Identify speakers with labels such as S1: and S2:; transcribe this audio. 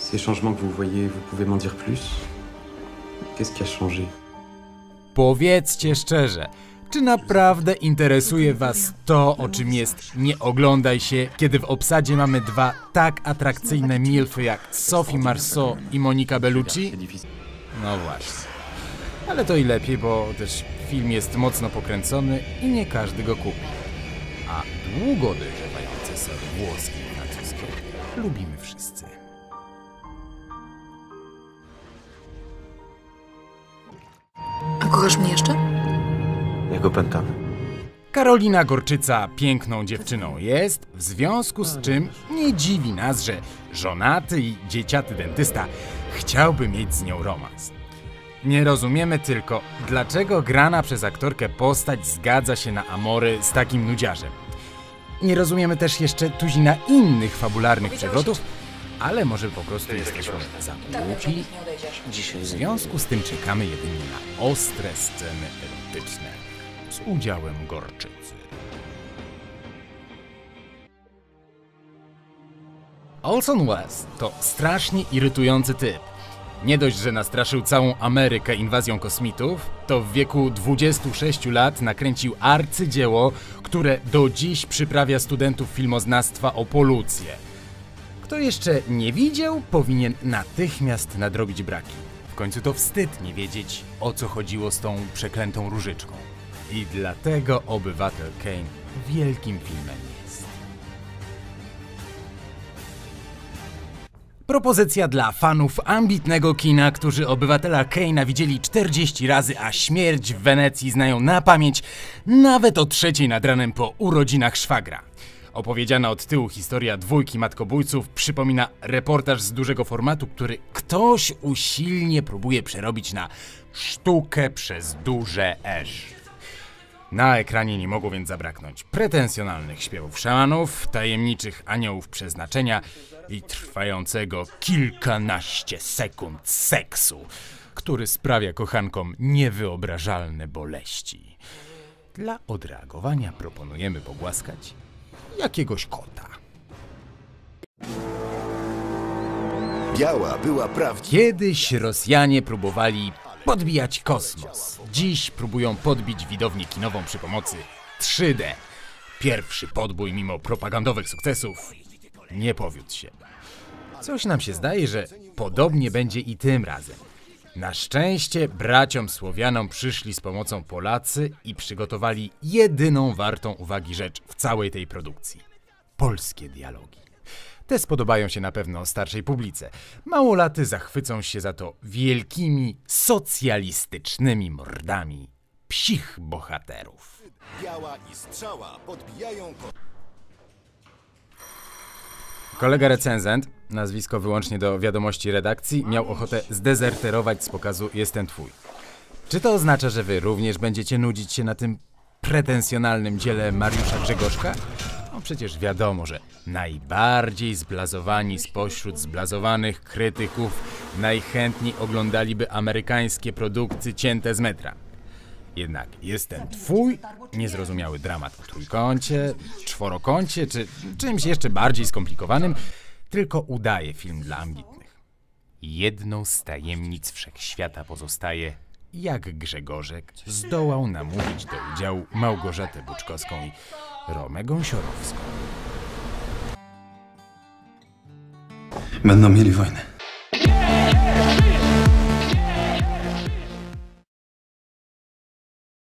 S1: Ces changements que vous voyez, vous pouvez m'en dire plus Qu'est-ce qui a changé
S2: Powiedzcie szczerze, czy naprawdę interesuje was to, o czym jest Nie oglądaj się, kiedy w obsadzie mamy dwa tak atrakcyjne milfy jak Sophie Marceau i Monika Bellucci? No właśnie. Ale to i lepiej, bo też film jest mocno pokręcony i nie każdy go kupi. A długo dojrzewające sery włoskie i francuskie lubimy wszyscy.
S3: Kochasz mnie jeszcze?
S4: Jak opętany.
S2: Karolina Gorczyca piękną dziewczyną jest, w związku z czym nie dziwi nas, że żonaty i dzieciaty dentysta chciałby mieć z nią romans. Nie rozumiemy tylko, dlaczego grana przez aktorkę postać zgadza się na amory z takim nudziarzem. Nie rozumiemy też jeszcze tuzina innych fabularnych przewrotów, ale może po prostu jesteśmy za głupi. W związku z tym czekamy jedynie na ostre sceny erotyczne z udziałem gorczycy. Olson West to strasznie irytujący typ. Nie dość, że nastraszył całą Amerykę inwazją kosmitów, to w wieku 26 lat nakręcił arcydzieło, które do dziś przyprawia studentów filmoznawstwa o polucję. Kto jeszcze nie widział, powinien natychmiast nadrobić braki. W końcu to wstyd nie wiedzieć, o co chodziło z tą przeklętą różyczką. I dlatego Obywatel Kane wielkim filmem jest. Propozycja dla fanów ambitnego kina, którzy obywatela Kane'a widzieli 40 razy, a śmierć w Wenecji znają na pamięć nawet o trzeciej nad ranem po urodzinach szwagra. Opowiedziana od tyłu historia dwójki matkobójców przypomina reportaż z dużego formatu, który ktoś usilnie próbuje przerobić na sztukę przez duże esz. Na ekranie nie mogło więc zabraknąć pretensjonalnych śpiewów szamanów, tajemniczych aniołów przeznaczenia i trwającego kilkanaście sekund seksu, który sprawia kochankom niewyobrażalne boleści. Dla odreagowania proponujemy pogłaskać jakiegoś kota.
S5: Biała była prawdziwa.
S2: Kiedyś Rosjanie próbowali podbijać kosmos. Dziś próbują podbić widownię kinową przy pomocy 3D. Pierwszy podbój mimo propagandowych sukcesów nie powiódł się. Coś nam się zdaje, że podobnie będzie i tym razem. Na szczęście braciom Słowianom przyszli z pomocą Polacy i przygotowali jedyną wartą uwagi rzecz w całej tej produkcji. Polskie dialogi. Te spodobają się na pewno starszej publice. Małolaty zachwycą się za to wielkimi socjalistycznymi mordami psich bohaterów.
S5: Biała i strzała podbijają
S2: Kolega recenzent, nazwisko wyłącznie do wiadomości redakcji, miał ochotę zdezerterować z pokazu Jestem Twój. Czy to oznacza, że wy również będziecie nudzić się na tym pretensjonalnym dziele Mariusza Grzegorzka? No przecież wiadomo, że najbardziej zblazowani spośród zblazowanych krytyków najchętniej oglądaliby amerykańskie produkcje cięte z metra. Jednak jestem twój, niezrozumiały dramat o trójkącie, czworokącie czy czymś jeszcze bardziej skomplikowanym, tylko udaje film dla ambitnych. Jedną z tajemnic wszechświata pozostaje, jak Grzegorzek zdołał namówić do udziału Małgorzatę Buczkowską i Romę Gąsiorowską.
S6: Będą mieli wojnę.